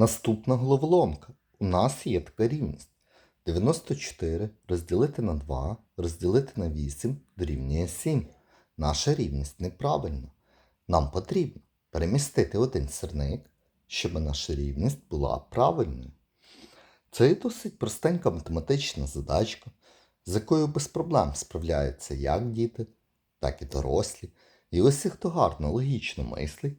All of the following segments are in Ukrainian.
Наступна головоломка. У нас є така рівність. 94 розділити на 2 розділити на 8 дорівнює 7. Наша рівність неправильна. Нам потрібно перемістити один сірник, щоб наша рівність була правильною. Це є досить простенька математична задачка, з якою без проблем справляються як діти, так і дорослі. І усі, хто гарно логічно мислить,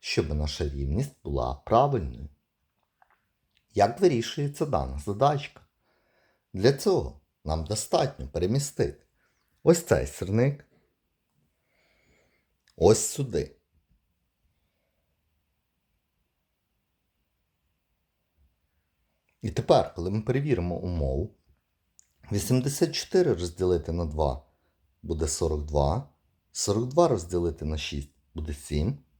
щоб наша рівність була правильною. Як вирішується дана задачка? Для цього нам достатньо перемістити ось цей сирник ось сюди. І тепер, коли ми перевіримо умову, 84 розділити на 2 буде 42, 42 розділити на 6 буде 7,